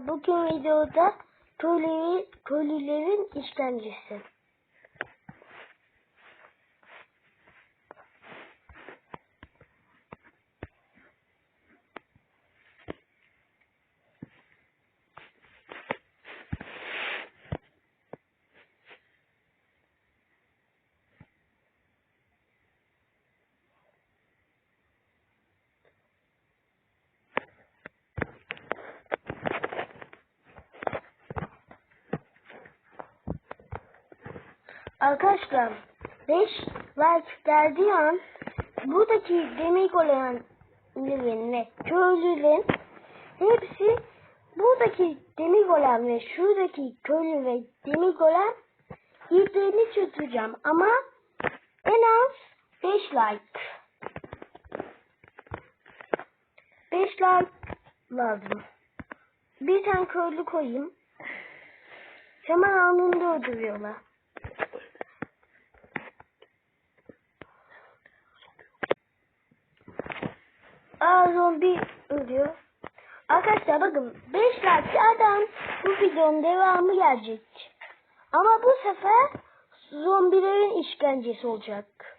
Bugün videoda köylü, köylülerin işkencesi. Arkadaşlar 5 like geldiği an buradaki demir ve köylülerin hepsi buradaki demir golem ve şuradaki köylü ve demir golem iplerini çözeceğim ama en az 5 like. 5 like lazım. Bir tane köylü koyayım. Hemen anında öldürüyorlar. Aa zombi ölüyor. Arkadaşlar bakın 5 like adam bu videonun devamı gelecek. Ama bu sefer zombilerin işkencesi olacak.